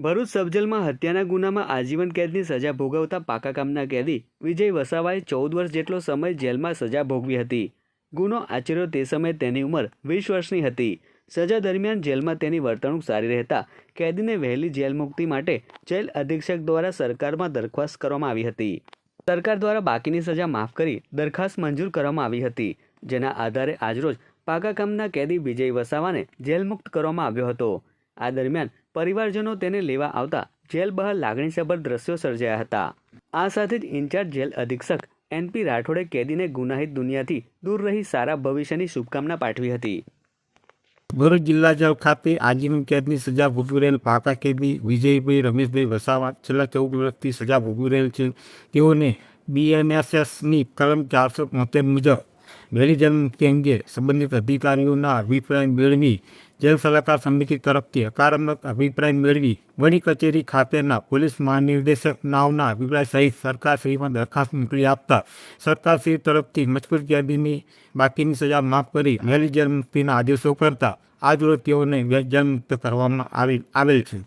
ભરૂચ સબજેલમાં હત્યાના ગુનામાં આજીવન કેદની સજા ભોગવતા પાકા કામના કેદી વિજય વસાવાએ ચૌદ વર્ષ જેટલો સમય જેલમાં સજા ભોગવી હતી. ગુનો આચર્યો તે સમયે તેની ઉંમર વીસ વર્ષની હતી. સજા દરમિયાન જેલમાં તેની વર્તણૂક સારી રહેતા કેદીને વહેલી જેલ મુક્તિ માટે જેલ અધિક્ષક દ્વારા સરકારમાં દરખાસ્ત કરવામાં આવી હતી. સરકાર દ્વારા બાકીની સજા માફ કરી દરખાસ્ત મંજૂર કરવામાં આવી હતી, જેના આધારે આજરોજ પાકા કામના કેદી વિજય વસાવાને જેલ મુક્ત કરવામાં આવ્યો હતો. આ દરમિયાન પરિવારજનો તેને લેવા આવતા જેલ બહાર લાગણીસભર દ્રશ્યો સર્જાયા હતા. આ સાથે જ ઇન્ચાર્જ જેલ અધિક્ષક એનપી રાઠોડે કેદીને ગુનાહિત દુનિયાથી દૂર રહી સારા ભવિષ્યની શુભકામના પાઠવી હતી. ભરૂચ જિલ્લા જેલ ખાતે આજીવન કેદની સજા ભોગવી રહેલ પાકા કેદી વિજયભાઈ રમેશભાઈ વસાવા છેલ્લા ચૌદ વર્ષથી સજા ભોગવી રહેલ છે. તેઓને બીએનએસએસની કલમ ચારસો તોતેર મુજબ જન્મ અંગે સંબંધિત અધિકારીઓના અભિપ્રાય મેળવી જેલ સલાહકાર સમિતિ તરફથી હકારાત્મક અભિપ્રાય મેળવી વડી કચેરી ખાતેના પોલીસ મહાનિર્દેશક નાવના અભિપ્રાય સહિત સરકારશ્રીમાં દરખાસ્ત મોકલી આપતા સરકારશ્રી તરફથી મજબૂત કેદીની બાકીની સજા માફ કરી વહેલી જેલ મુક્તિના આદેશો કરતા આજરોજ તેઓને જેલમુક્ત કરવામાં આવેલ છે.